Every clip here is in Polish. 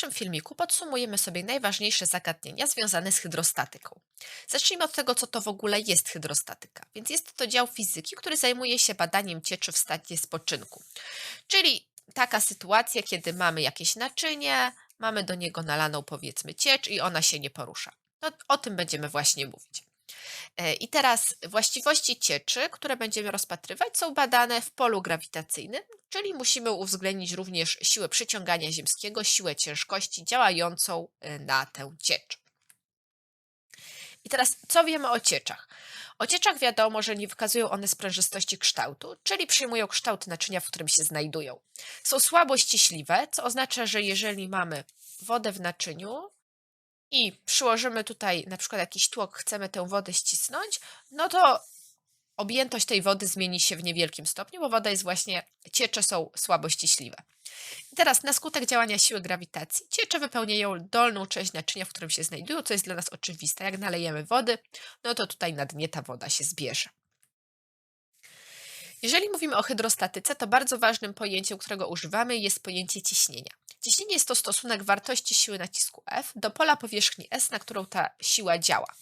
dzisiejszym filmiku podsumujemy sobie najważniejsze zagadnienia związane z hydrostatyką. Zacznijmy od tego, co to w ogóle jest hydrostatyka. Więc jest to dział fizyki, który zajmuje się badaniem cieczy w stanie spoczynku. Czyli taka sytuacja, kiedy mamy jakieś naczynie, mamy do niego nalaną powiedzmy ciecz i ona się nie porusza. No, o tym będziemy właśnie mówić. E, I teraz właściwości cieczy, które będziemy rozpatrywać, są badane w polu grawitacyjnym, czyli musimy uwzględnić również siłę przyciągania ziemskiego, siłę ciężkości działającą e, na tę ciecz. I teraz, co wiemy o cieczach? O cieczach wiadomo, że nie wykazują one sprężystości kształtu, czyli przyjmują kształt naczynia, w którym się znajdują. Są słabo ściśliwe, co oznacza, że jeżeli mamy wodę w naczyniu, i przyłożymy tutaj na przykład jakiś tłok, chcemy tę wodę ścisnąć, no to objętość tej wody zmieni się w niewielkim stopniu, bo woda jest właśnie, ciecze są słabo ściśliwe. I teraz na skutek działania siły grawitacji ciecze wypełniają dolną część naczynia, w którym się znajdują, co jest dla nas oczywiste. Jak nalejemy wody, no to tutaj na dnie ta woda się zbierze. Jeżeli mówimy o hydrostatyce, to bardzo ważnym pojęciem, którego używamy, jest pojęcie ciśnienia. Ciśnienie jest to stosunek wartości siły nacisku F do pola powierzchni S, na którą ta siła działa.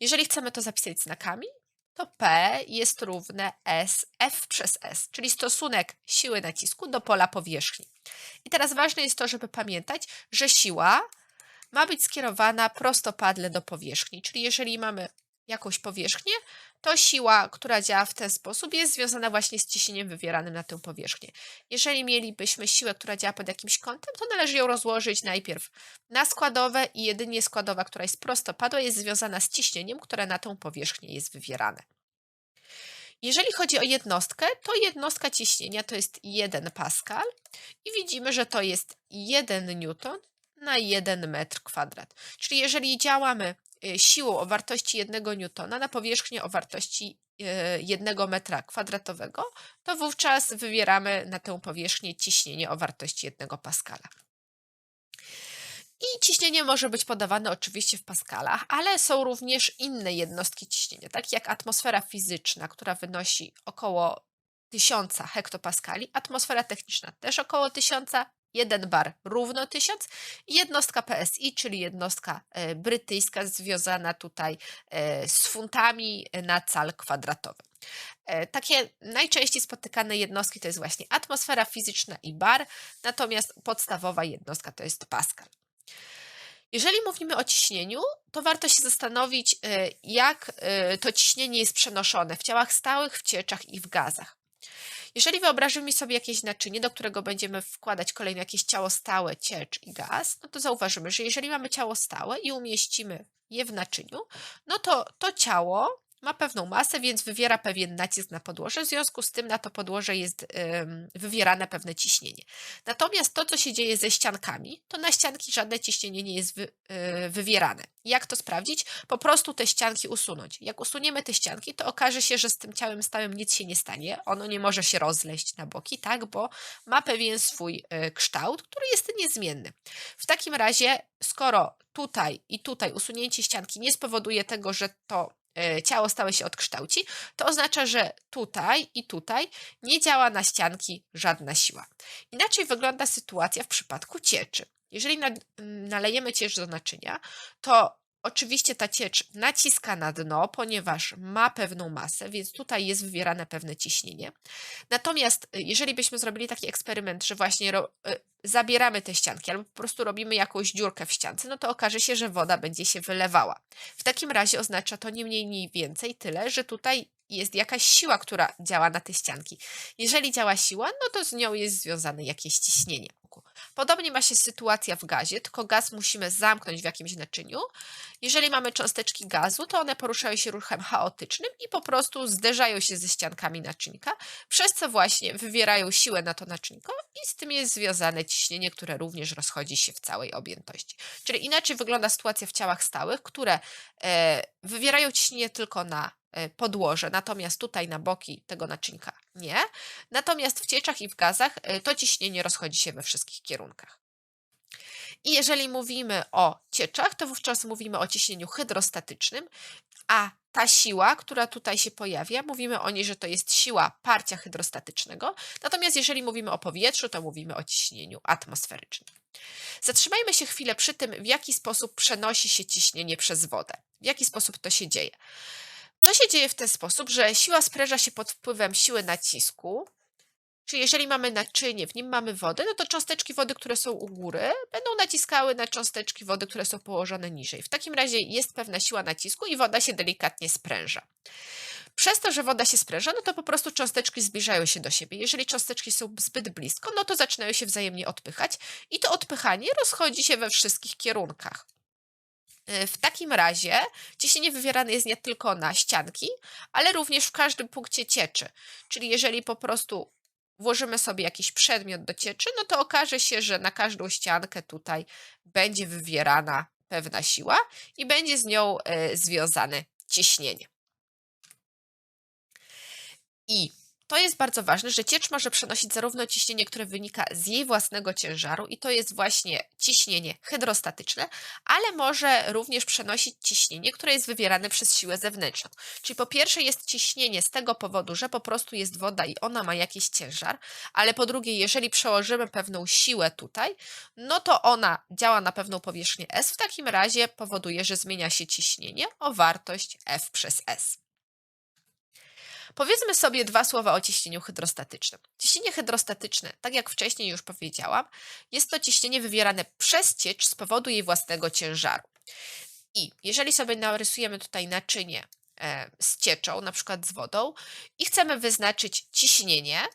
Jeżeli chcemy to zapisać znakami, to P jest równe S, F przez S, czyli stosunek siły nacisku do pola powierzchni. I teraz ważne jest to, żeby pamiętać, że siła ma być skierowana prostopadle do powierzchni, czyli jeżeli mamy jakąś powierzchnię, to siła, która działa w ten sposób, jest związana właśnie z ciśnieniem wywieranym na tę powierzchnię. Jeżeli mielibyśmy siłę, która działa pod jakimś kątem, to należy ją rozłożyć najpierw na składowe i jedynie składowa, która jest prostopadła, jest związana z ciśnieniem, które na tą powierzchnię jest wywierane. Jeżeli chodzi o jednostkę, to jednostka ciśnienia to jest 1 Pascal i widzimy, że to jest 1 Newton na 1 metr kwadrat. Czyli jeżeli działamy siłą o wartości 1 newtona na powierzchnię o wartości 1 y, metra kwadratowego, to wówczas wywieramy na tę powierzchnię ciśnienie o wartości 1 paskala. I ciśnienie może być podawane oczywiście w paskalach, ale są również inne jednostki ciśnienia, takie jak atmosfera fizyczna, która wynosi około 1000 hektopaskali, atmosfera techniczna też około 1000 1 bar równo 1000 i jednostka PSI, czyli jednostka e, brytyjska związana tutaj e, z funtami na cal kwadratowy. E, takie najczęściej spotykane jednostki to jest właśnie atmosfera fizyczna i bar, natomiast podstawowa jednostka to jest Pascal. Jeżeli mówimy o ciśnieniu, to warto się zastanowić, jak to ciśnienie jest przenoszone w ciałach stałych, w cieczach i w gazach. Jeżeli wyobrażymy sobie jakieś naczynie, do którego będziemy wkładać kolejne jakieś ciało stałe, ciecz i gaz, no to zauważymy, że jeżeli mamy ciało stałe i umieścimy je w naczyniu, no to to ciało ma pewną masę, więc wywiera pewien nacisk na podłoże, w związku z tym na to podłoże jest wywierane pewne ciśnienie. Natomiast to, co się dzieje ze ściankami, to na ścianki żadne ciśnienie nie jest y, wywierane. Jak to sprawdzić? Po prostu te ścianki usunąć. Jak usuniemy te ścianki, to okaże się, że z tym ciałem stałym nic się nie stanie. Ono nie może się rozleść na boki, tak, bo ma pewien swój y, kształt, który jest niezmienny. W takim razie, skoro tutaj i tutaj usunięcie ścianki nie spowoduje tego, że to E, ciało stałe się odkształci, to oznacza, że tutaj i tutaj nie działa na ścianki żadna siła. Inaczej wygląda sytuacja w przypadku cieczy. Jeżeli nalejemy ciecz do naczynia, to Oczywiście ta ciecz naciska na dno, ponieważ ma pewną masę, więc tutaj jest wywierane pewne ciśnienie. Natomiast y, jeżeli byśmy zrobili taki eksperyment, że właśnie y, zabieramy te ścianki albo po prostu robimy jakąś dziurkę w ściance, no to okaże się, że woda będzie się wylewała. W takim razie oznacza to nie mniej, nie więcej tyle, że tutaj jest jakaś siła, która działa na te ścianki. Jeżeli działa siła, no to z nią jest związane jakieś ciśnienie. Podobnie ma się sytuacja w gazie, tylko gaz musimy zamknąć w jakimś naczyniu. Jeżeli mamy cząsteczki gazu, to one poruszają się ruchem chaotycznym i po prostu zderzają się ze ściankami naczynka, przez co właśnie wywierają siłę na to naczynko i z tym jest związane ciśnienie, które również rozchodzi się w całej objętości. Czyli inaczej wygląda sytuacja w ciałach stałych, które e, wywierają ciśnienie tylko na E, podłoże, natomiast tutaj na boki tego naczynka nie. Natomiast w cieczach i w gazach e, to ciśnienie rozchodzi się we wszystkich kierunkach. I jeżeli mówimy o cieczach, to wówczas mówimy o ciśnieniu hydrostatycznym, A ta siła, która tutaj się pojawia, mówimy o niej, że to jest siła parcia hydrostatycznego. Natomiast jeżeli mówimy o powietrzu, to mówimy o ciśnieniu atmosferycznym. Zatrzymajmy się chwilę przy tym, w jaki sposób przenosi się ciśnienie przez wodę. W jaki sposób to się dzieje. To się dzieje w ten sposób, że siła spręża się pod wpływem siły nacisku, Czyli jeżeli mamy naczynie, w nim mamy wodę, no to cząsteczki wody, które są u góry, będą naciskały na cząsteczki wody, które są położone niżej. W takim razie jest pewna siła nacisku i woda się delikatnie spręża. Przez to, że woda się spręża, no to po prostu cząsteczki zbliżają się do siebie. Jeżeli cząsteczki są zbyt blisko, no to zaczynają się wzajemnie odpychać i to odpychanie rozchodzi się we wszystkich kierunkach. Y, w takim razie ciśnienie wywierane jest nie tylko na ścianki, ale również w każdym punkcie cieczy. Czyli jeżeli po prostu włożymy sobie jakiś przedmiot do cieczy, no to okaże się, że na każdą ściankę tutaj będzie wywierana pewna siła i będzie z nią y, związane ciśnienie. I to jest bardzo ważne, że ciecz może przenosić zarówno ciśnienie, które wynika z jej własnego ciężaru, i to jest właśnie ciśnienie hydrostatyczne, ale może również przenosić ciśnienie, które jest wywierane przez siłę zewnętrzną. Czyli po pierwsze jest ciśnienie z tego powodu, że po prostu jest woda i ona ma jakiś ciężar, ale po drugie, jeżeli przełożymy pewną siłę tutaj, no to ona działa na pewną powierzchnię S, w takim razie powoduje, że zmienia się ciśnienie o wartość F przez S. Powiedzmy sobie dwa słowa o ciśnieniu hydrostatycznym. Ciśnienie hydrostatyczne, tak jak wcześniej już powiedziałam, jest to ciśnienie wywierane przez ciecz z powodu jej własnego ciężaru. I jeżeli sobie narysujemy tutaj naczynie e, z cieczą, na przykład z wodą, i chcemy wyznaczyć ciśnienie,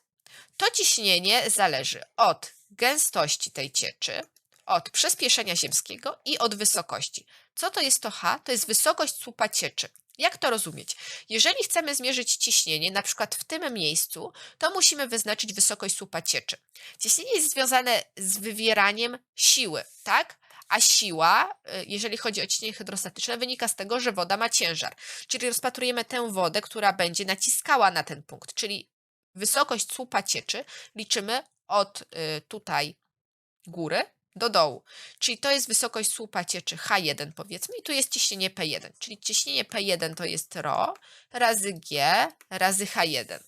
to ciśnienie zależy od gęstości tej cieczy, od przyspieszenia ziemskiego i od wysokości. Co to jest to H? To jest wysokość słupa cieczy. Jak to rozumieć? Jeżeli chcemy zmierzyć ciśnienie, na przykład w tym miejscu, to musimy wyznaczyć wysokość słupa cieczy. Ciśnienie jest związane z wywieraniem siły, tak? A siła, y, jeżeli chodzi o ciśnienie hydrostatyczne, wynika z tego, że woda ma ciężar. Czyli rozpatrujemy tę wodę, która będzie naciskała na ten punkt, czyli wysokość słupa cieczy liczymy od y, tutaj góry do dołu. Czyli to jest wysokość słupa cieczy H1 powiedzmy i tu jest ciśnienie P1. Czyli ciśnienie P1 to jest ρ razy G razy H1.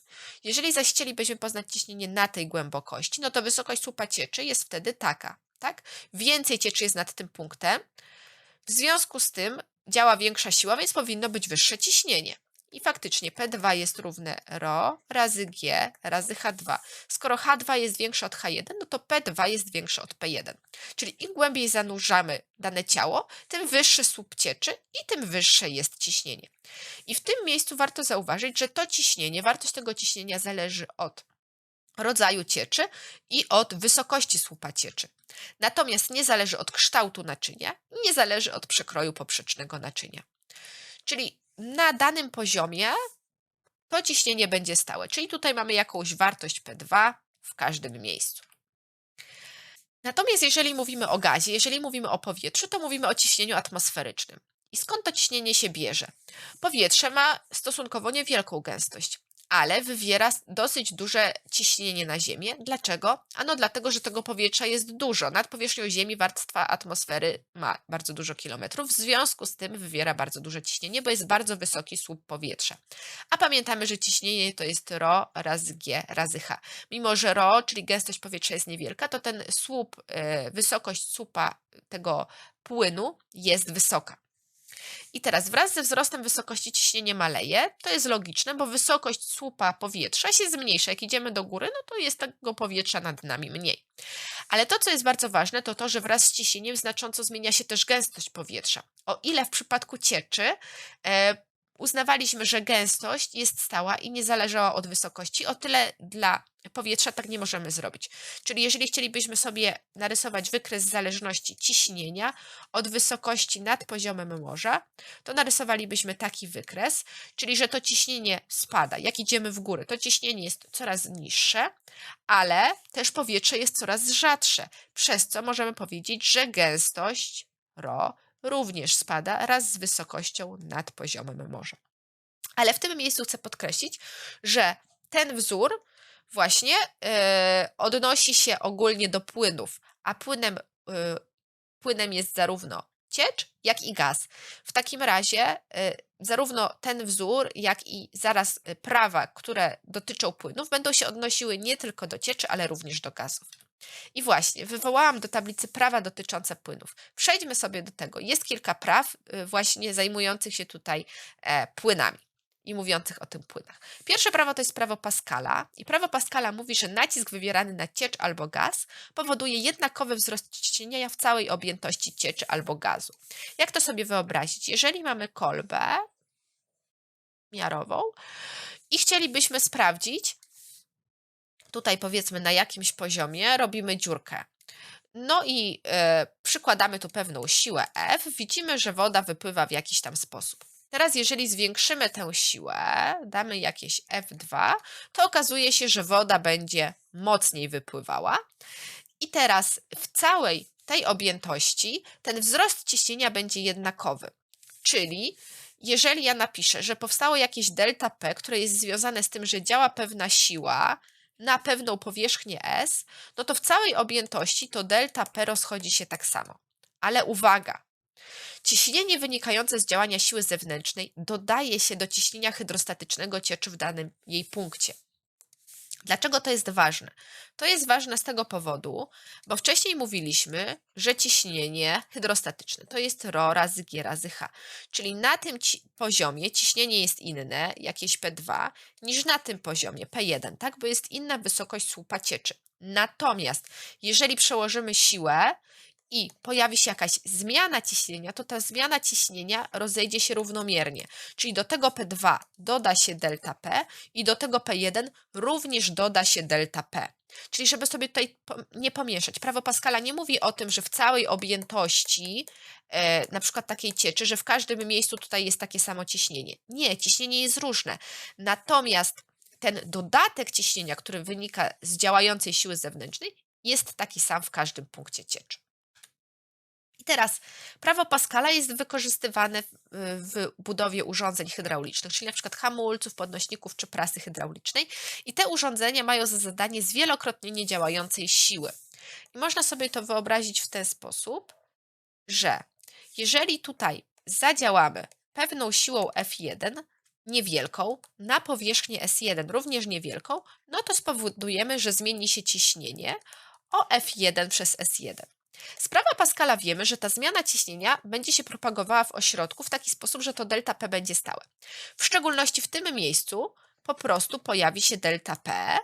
Jeżeli zaś chcielibyśmy poznać ciśnienie na tej głębokości, no to wysokość słupa cieczy jest wtedy taka. Tak? Więcej cieczy jest nad tym punktem. W związku z tym działa większa siła, więc powinno być wyższe ciśnienie. I faktycznie P2 jest równe ρ razy G razy H2. Skoro H2 jest większe od H1, no to P2 jest większe od P1. Czyli im głębiej zanurzamy dane ciało, tym wyższy słup cieczy i tym wyższe jest ciśnienie. I w tym miejscu warto zauważyć, że to ciśnienie, wartość tego ciśnienia zależy od rodzaju cieczy i od wysokości słupa cieczy. Natomiast nie zależy od kształtu naczynia nie zależy od przekroju poprzecznego naczynia. Czyli na danym poziomie to ciśnienie będzie stałe. Czyli tutaj mamy jakąś wartość P2 w każdym miejscu. Natomiast jeżeli mówimy o gazie, jeżeli mówimy o powietrzu, to mówimy o ciśnieniu atmosferycznym. I skąd to ciśnienie się bierze? Powietrze ma stosunkowo niewielką gęstość ale wywiera dosyć duże ciśnienie na Ziemię. Dlaczego? Ano dlatego, że tego powietrza jest dużo. Nad powierzchnią Ziemi warstwa atmosfery ma bardzo dużo kilometrów, w związku z tym wywiera bardzo duże ciśnienie, bo jest bardzo wysoki słup powietrza. A pamiętamy, że ciśnienie to jest ρ razy G razy H. Mimo, że ρ, czyli gęstość powietrza jest niewielka, to ten słup, yy, wysokość słupa tego płynu jest wysoka. I teraz wraz ze wzrostem wysokości ciśnienie maleje. To jest logiczne, bo wysokość słupa powietrza się zmniejsza. Jak idziemy do góry, no to jest tego powietrza nad nami mniej. Ale to, co jest bardzo ważne, to to, że wraz z ciśnieniem znacząco zmienia się też gęstość powietrza. O ile w przypadku cieczy e, uznawaliśmy, że gęstość jest stała i nie zależała od wysokości, o tyle dla powietrza tak nie możemy zrobić. Czyli jeżeli chcielibyśmy sobie narysować wykres zależności ciśnienia od wysokości nad poziomem morza, to narysowalibyśmy taki wykres, czyli że to ciśnienie spada. Jak idziemy w górę, to ciśnienie jest coraz niższe, ale też powietrze jest coraz rzadsze, przez co możemy powiedzieć, że gęstość ρ również spada raz z wysokością nad poziomem morza. Ale w tym miejscu chcę podkreślić, że ten wzór właśnie yy, odnosi się ogólnie do płynów, a płynem, yy, płynem jest zarówno ciecz, jak i gaz. W takim razie yy, zarówno ten wzór, jak i zaraz prawa, które dotyczą płynów, będą się odnosiły nie tylko do cieczy, ale również do gazów. I właśnie, wywołałam do tablicy prawa dotyczące płynów. Przejdźmy sobie do tego. Jest kilka praw y, właśnie zajmujących się tutaj e, płynami i mówiących o tym płynach. Pierwsze prawo to jest prawo Pascala i prawo Pascala mówi, że nacisk wywierany na ciecz albo gaz powoduje jednakowy wzrost ciśnienia w całej objętości cieczy albo gazu. Jak to sobie wyobrazić? Jeżeli mamy kolbę miarową i chcielibyśmy sprawdzić, tutaj powiedzmy na jakimś poziomie robimy dziurkę. No i e, przykładamy tu pewną siłę F, widzimy, że woda wypływa w jakiś tam sposób. Teraz, jeżeli zwiększymy tę siłę, damy jakieś F2, to okazuje się, że woda będzie mocniej wypływała. I teraz w całej tej objętości ten wzrost ciśnienia będzie jednakowy. Czyli jeżeli ja napiszę, że powstało jakieś delta P, które jest związane z tym, że działa pewna siła na pewną powierzchnię S, no to w całej objętości to delta P rozchodzi się tak samo. Ale uwaga, Ciśnienie wynikające z działania siły zewnętrznej dodaje się do ciśnienia hydrostatycznego cieczy w danym jej punkcie. Dlaczego to jest ważne? To jest ważne z tego powodu, bo wcześniej mówiliśmy, że ciśnienie hydrostatyczne to jest ρ razy G razy H, czyli na tym ci poziomie ciśnienie jest inne, jakieś P2, niż na tym poziomie P1, tak? bo jest inna wysokość słupa cieczy. Natomiast jeżeli przełożymy siłę i pojawi się jakaś zmiana ciśnienia, to ta zmiana ciśnienia rozejdzie się równomiernie. Czyli do tego P2 doda się delta P i do tego P1 również doda się delta P. Czyli żeby sobie tutaj nie pomieszać. Prawo Pascala nie mówi o tym, że w całej objętości e, na przykład takiej cieczy, że w każdym miejscu tutaj jest takie samo ciśnienie. Nie, ciśnienie jest różne. Natomiast ten dodatek ciśnienia, który wynika z działającej siły zewnętrznej, jest taki sam w każdym punkcie cieczy. I teraz prawo Pascala jest wykorzystywane w, budowie urządzeń hydraulicznych, czyli na przykład hamulców, podnośników czy prasy hydraulicznej. I te urządzenia mają za zadanie zwielokrotnienie działającej siły. I można sobie to wyobrazić w ten sposób, że jeżeli tutaj zadziałamy pewną siłą F1, niewielką, na powierzchnię S1 również niewielką, no to spowodujemy, że zmieni się ciśnienie o F1 przez S1. Z prawa Pascala wiemy, że ta zmiana ciśnienia będzie się propagowała w ośrodku w taki sposób, że to delta P będzie stałe. W szczególności w tym miejscu po prostu pojawi się delta P.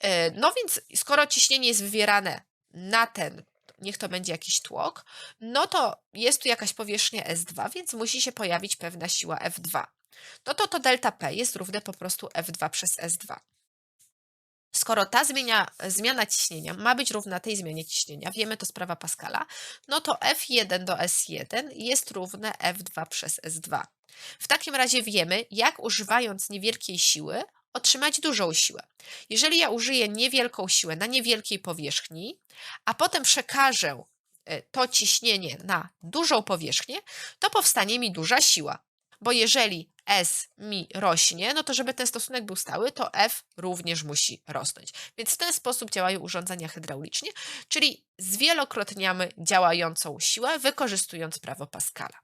E, no więc skoro ciśnienie jest wywierane na ten, niech to będzie jakiś tłok, no to jest tu jakaś powierzchnia S2, więc musi się pojawić pewna siła F2. No to to delta P jest równe po prostu F2 przez S2. Skoro ta zmienia, zmiana ciśnienia ma być równa tej zmianie ciśnienia, wiemy to z prawa Pascala, no to F1 do S1 jest równe F2 przez S2. W takim razie wiemy, jak używając niewielkiej siły otrzymać dużą siłę. Jeżeli ja użyję niewielką siłę na niewielkiej powierzchni, a potem przekażę e, to ciśnienie na dużą powierzchnię, to powstanie mi duża siła. Bo jeżeli S mi rośnie, no to żeby ten stosunek był stały, to F również musi rosnąć. Więc w ten sposób działają urządzenia hydraulicznie, czyli zwielokrotniamy działającą siłę, wykorzystując prawo Pascala.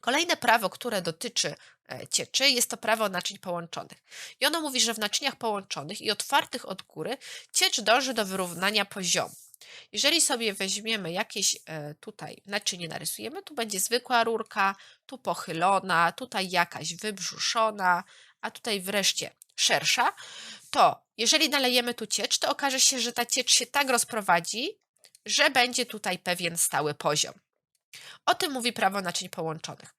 Kolejne prawo, które dotyczy e, cieczy, jest to prawo naczyń połączonych. I ono mówi, że w naczyniach połączonych i otwartych od góry ciecz dąży do wyrównania poziomu. Jeżeli sobie weźmiemy jakieś e, tutaj naczynie narysujemy, tu będzie zwykła rurka, tu pochylona, tutaj jakaś wybrzuszona, a tutaj wreszcie szersza, to jeżeli nalejemy tu ciecz, to okaże się, że ta ciecz się tak rozprowadzi, że będzie tutaj pewien stały poziom. O tym mówi prawo naczyń połączonych.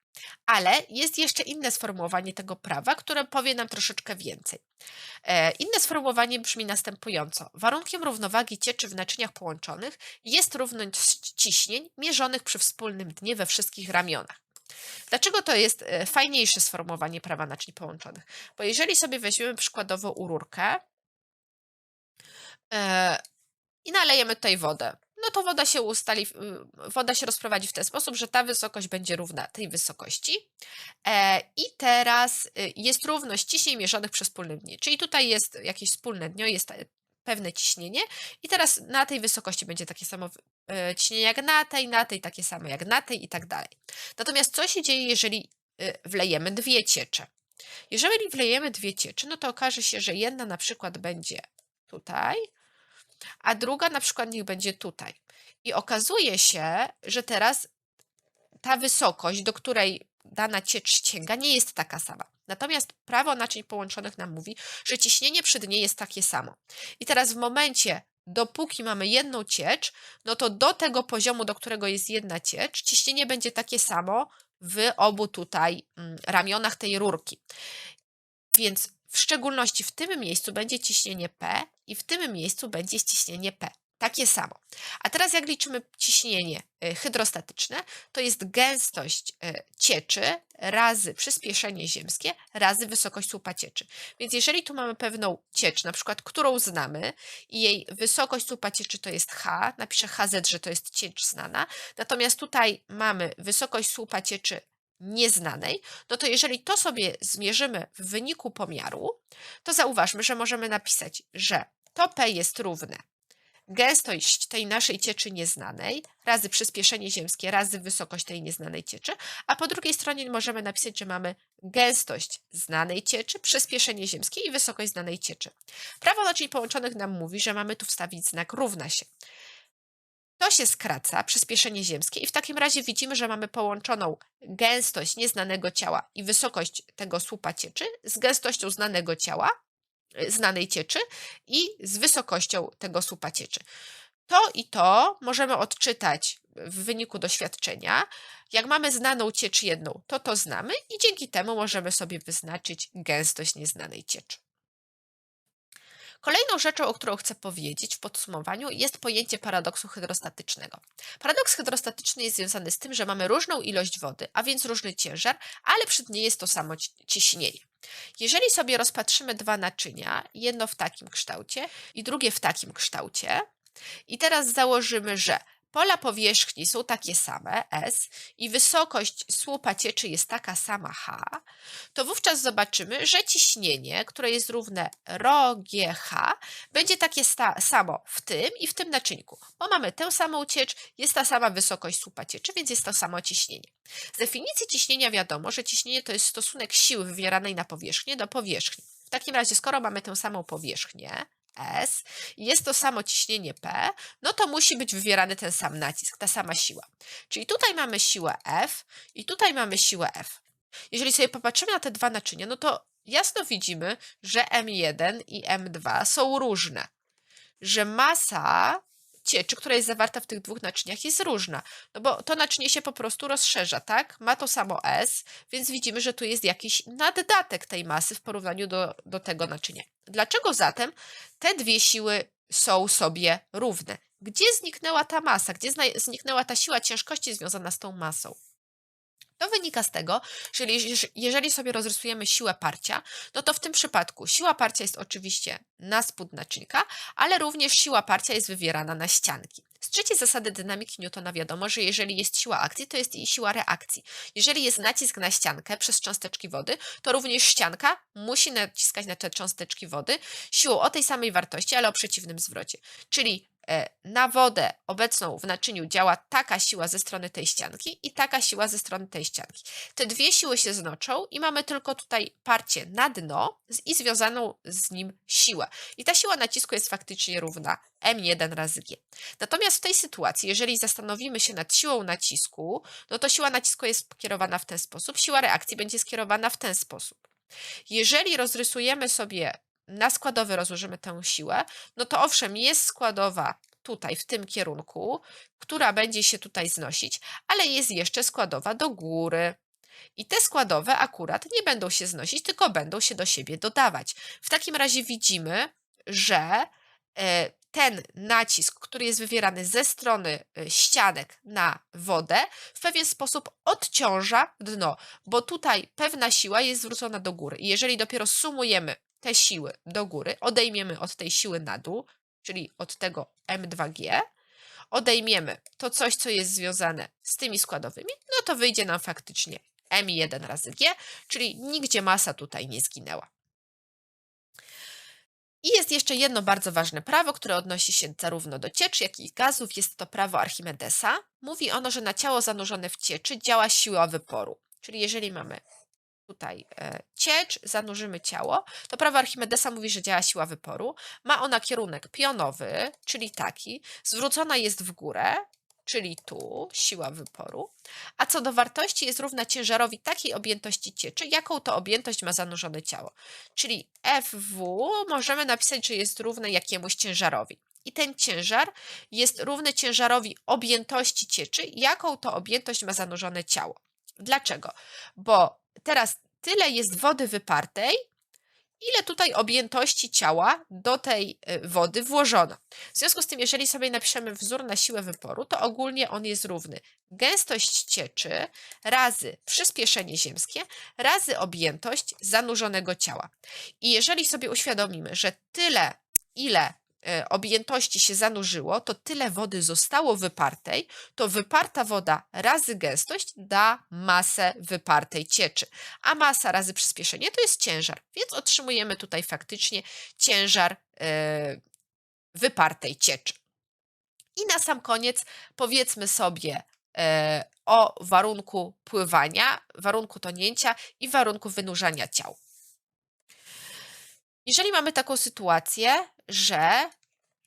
Ale jest jeszcze inne sformułowanie tego prawa, które powie nam troszeczkę więcej. E, inne sformułowanie brzmi następująco. Warunkiem równowagi cieczy w naczyniach połączonych jest równość ciśnień mierzonych przy wspólnym dnie we wszystkich ramionach. Dlaczego to jest e, fajniejsze sformułowanie prawa naczyń połączonych? Bo jeżeli sobie weźmiemy przykładowo ururkę e, i nalejemy tutaj wodę, no to woda się ustali, y, woda się rozprowadzi w ten sposób, że ta wysokość będzie równa tej wysokości. E, I teraz y, jest równość ciśnień mierzonych przez wspólne dnie, czyli tutaj jest jakieś wspólne dnio, jest pewne ciśnienie i teraz na tej wysokości będzie takie samo e, ciśnienie jak na tej, na tej takie samo jak na tej i tak dalej. Natomiast co się dzieje, jeżeli y, wlejemy dwie ciecze. Jeżeli wlejemy dwie ciecze, no to okaże się, że jedna na przykład będzie tutaj, a druga na przykład niech będzie tutaj. I okazuje się, że teraz ta wysokość, do której dana ciecz sięga, nie jest taka sama. Natomiast prawo naczyń połączonych nam mówi, że ciśnienie przy dnie jest takie samo. I teraz w momencie, dopóki mamy jedną ciecz, no to do tego poziomu, do którego jest jedna ciecz, ciśnienie będzie takie samo w obu tutaj mm, ramionach tej rurki. Więc w szczególności w tym miejscu będzie ciśnienie P i w tym miejscu będzie ciśnienie P. Takie samo. A teraz jak liczymy ciśnienie y, hydrostatyczne, to jest gęstość y, cieczy razy przyspieszenie ziemskie razy wysokość słupa cieczy. Więc jeżeli tu mamy pewną ciecz, na przykład którą znamy i jej wysokość słupa cieczy to jest H, napiszę HZ, że to jest ciecz znana, natomiast tutaj mamy wysokość słupa cieczy nieznanej, no to jeżeli to sobie zmierzymy w wyniku pomiaru, to zauważmy, że możemy napisać, że to P jest równe gęstość tej naszej cieczy nieznanej razy przyspieszenie ziemskie razy wysokość tej nieznanej cieczy, a po drugiej stronie możemy napisać, że mamy gęstość znanej cieczy, przyspieszenie ziemskie i wysokość znanej cieczy. Prawo naczyń połączonych nam mówi, że mamy tu wstawić znak równa się. To się skraca, przyspieszenie ziemskie, i w takim razie widzimy, że mamy połączoną gęstość nieznanego ciała i wysokość tego słupa cieczy z gęstością znanego ciała, y, znanej cieczy i z wysokością tego słupa cieczy. To i to możemy odczytać w wyniku doświadczenia. Jak mamy znaną ciecz jedną, to to znamy i dzięki temu możemy sobie wyznaczyć gęstość nieznanej cieczy. Kolejną rzeczą, o którą chcę powiedzieć w podsumowaniu, jest pojęcie paradoksu hydrostatycznego. Paradoks hydrostatyczny jest związany z tym, że mamy różną ilość wody, a więc różny ciężar, ale przy dnie jest to samo ciśnienie. Jeżeli sobie rozpatrzymy dwa naczynia, jedno w takim kształcie i drugie w takim kształcie, i teraz założymy, że Pola powierzchni są takie same, S, i wysokość słupa cieczy jest taka sama, H, to wówczas zobaczymy, że ciśnienie, które jest równe ρGH, będzie takie samo w tym i w tym naczynku, bo mamy tę samą ciecz, jest ta sama wysokość słupa cieczy, więc jest to samo ciśnienie. Z definicji ciśnienia wiadomo, że ciśnienie to jest stosunek siły wywieranej na powierzchnię do powierzchni. W takim razie, skoro mamy tę samą powierzchnię, S jest to samo ciśnienie P, no to musi być wywierany ten sam nacisk, ta sama siła. Czyli tutaj mamy siłę F i tutaj mamy siłę F. Jeżeli sobie popatrzymy na te dwa naczynia, no to jasno widzimy, że M1 i M2 są różne. Że masa cieczy, która jest zawarta w tych dwóch naczyniach, jest różna. No bo to naczynie się po prostu rozszerza, tak? Ma to samo S, więc widzimy, że tu jest jakiś naddatek tej masy w porównaniu do, do tego naczynia. Dlaczego zatem te dwie siły są sobie równe? Gdzie zniknęła ta masa? Gdzie zniknęła ta siła ciężkości związana z tą masą? To wynika z tego, że jeżeli sobie rozrysujemy siłę parcia, no to w tym przypadku siła parcia jest oczywiście na spód naczynka, ale również siła parcia jest wywierana na ścianki. Z trzeciej zasady dynamiki Newtona wiadomo, że jeżeli jest siła akcji, to jest i siła reakcji. Jeżeli jest nacisk na ściankę przez cząsteczki wody, to również ścianka musi naciskać na te cząsteczki wody siłą o tej samej wartości, ale o przeciwnym zwrocie. Czyli na wodę obecną w naczyniu działa taka siła ze strony tej ścianki i taka siła ze strony tej ścianki. Te dwie siły się znoczą i mamy tylko tutaj parcie na dno i związaną z nim siłę. I ta siła nacisku jest faktycznie równa M1 razy G. Natomiast w tej sytuacji, jeżeli zastanowimy się nad siłą nacisku, no to siła nacisku jest skierowana w ten sposób, siła reakcji będzie skierowana w ten sposób. Jeżeli rozrysujemy sobie na składowe rozłożymy tę siłę, no to owszem, jest składowa tutaj, w tym kierunku, która będzie się tutaj znosić, ale jest jeszcze składowa do góry. I te składowe akurat nie będą się znosić, tylko będą się do siebie dodawać. W takim razie widzimy, że e, ten nacisk, który jest wywierany ze strony e, ścianek na wodę, w pewien sposób odciąża dno, bo tutaj pewna siła jest zwrócona do góry. I jeżeli dopiero sumujemy te siły do góry, odejmiemy od tej siły na dół, czyli od tego M2G, odejmiemy to coś, co jest związane z tymi składowymi, no to wyjdzie nam faktycznie M1 razy G, czyli nigdzie masa tutaj nie zginęła. I jest jeszcze jedno bardzo ważne prawo, które odnosi się zarówno do cieczy, jak i gazów. Jest to prawo Archimedesa. Mówi ono, że na ciało zanurzone w cieczy działa siła wyporu. Czyli jeżeli mamy tutaj e, ciecz, zanurzymy ciało, to prawo Archimedesa mówi, że działa siła wyporu. Ma ona kierunek pionowy, czyli taki, zwrócona jest w górę, czyli tu, siła wyporu, a co do wartości jest równa ciężarowi takiej objętości cieczy, jaką to objętość ma zanurzone ciało. Czyli FW możemy napisać, że jest równe jakiemuś ciężarowi. I ten ciężar jest równy ciężarowi objętości cieczy, jaką to objętość ma zanurzone ciało. Dlaczego? Bo teraz tyle jest wody wypartej, ile tutaj objętości ciała do tej y, wody włożono. W związku z tym, jeżeli sobie napiszemy wzór na siłę wyporu, to ogólnie on jest równy gęstość cieczy razy przyspieszenie ziemskie razy objętość zanurzonego ciała. I jeżeli sobie uświadomimy, że tyle, ile objętości się zanurzyło, to tyle wody zostało wypartej, to wyparta woda razy gęstość da masę wypartej cieczy. A masa razy przyspieszenie to jest ciężar, więc otrzymujemy tutaj faktycznie ciężar e, wypartej cieczy. I na sam koniec powiedzmy sobie e, o warunku pływania, warunku tonięcia i warunku wynurzania ciał. Jeżeli mamy taką sytuację, że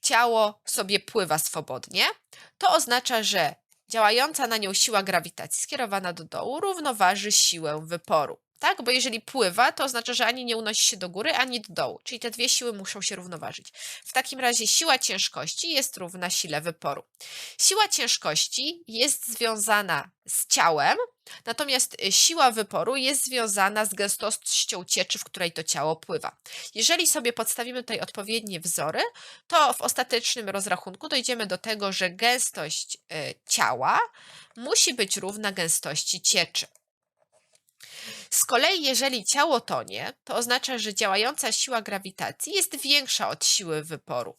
ciało sobie pływa swobodnie, to oznacza, że działająca na nią siła grawitacji skierowana do dołu równoważy siłę wyporu. Tak? Bo jeżeli pływa, to oznacza, że ani nie unosi się do góry, ani do dołu. Czyli te dwie siły muszą się równoważyć. W takim razie siła ciężkości jest równa sile wyporu. Siła ciężkości jest związana z ciałem, natomiast y, siła wyporu jest związana z gęstością cieczy, w której to ciało pływa. Jeżeli sobie podstawimy tutaj odpowiednie wzory, to w ostatecznym rozrachunku dojdziemy do tego, że gęstość y, ciała musi być równa gęstości cieczy. Z kolei, jeżeli ciało tonie, to oznacza, że działająca siła grawitacji jest większa od siły wyporu.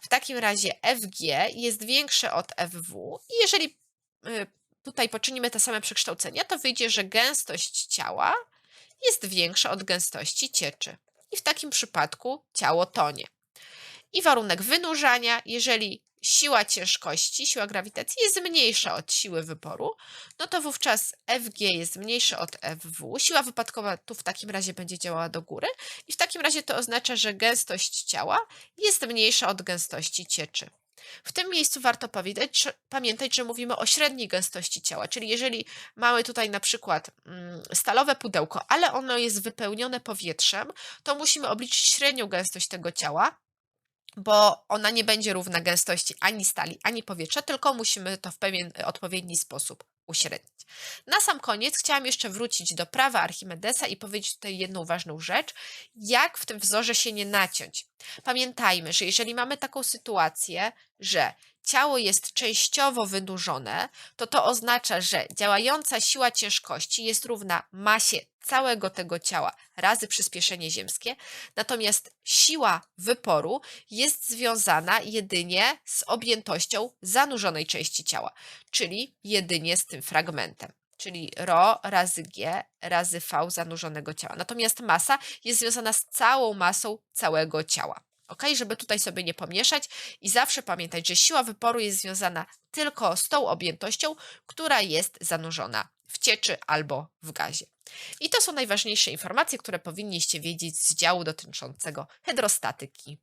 W takim razie Fg jest większe od Fw i jeżeli y, tutaj poczynimy te same przekształcenia, to wyjdzie, że gęstość ciała jest większa od gęstości cieczy. I w takim przypadku ciało tonie. I warunek wynurzania, jeżeli siła ciężkości, siła grawitacji jest mniejsza od siły wyporu, no to wówczas Fg jest mniejsze od Fw. Siła wypadkowa tu w takim razie będzie działała do góry i w takim razie to oznacza, że gęstość ciała jest mniejsza od gęstości cieczy. W tym miejscu warto powiedzieć, pamiętać, że mówimy o średniej gęstości ciała, czyli jeżeli mamy tutaj na przykład mm, stalowe pudełko, ale ono jest wypełnione powietrzem, to musimy obliczyć średnią gęstość tego ciała, bo ona nie będzie równa gęstości ani stali, ani powietrza, tylko musimy to w pewien odpowiedni sposób uśrednić. Na sam koniec chciałam jeszcze wrócić do prawa Archimedesa i powiedzieć tutaj jedną ważną rzecz, jak w tym wzorze się nie naciąć. Pamiętajmy, że jeżeli mamy taką sytuację, że ciało jest częściowo wynurzone, to to oznacza, że działająca siła ciężkości jest równa masie całego tego ciała razy przyspieszenie ziemskie, natomiast siła wyporu jest związana jedynie z objętością zanurzonej części ciała, czyli jedynie z tym fragmentem czyli ρ razy g razy v zanurzonego ciała. Natomiast masa jest związana z całą masą całego ciała ok? Żeby tutaj sobie nie pomieszać i zawsze pamiętać, że siła wyporu jest związana tylko z tą objętością, która jest zanurzona w cieczy albo w gazie. I to są najważniejsze informacje, które powinniście wiedzieć z działu dotyczącego hydrostatyki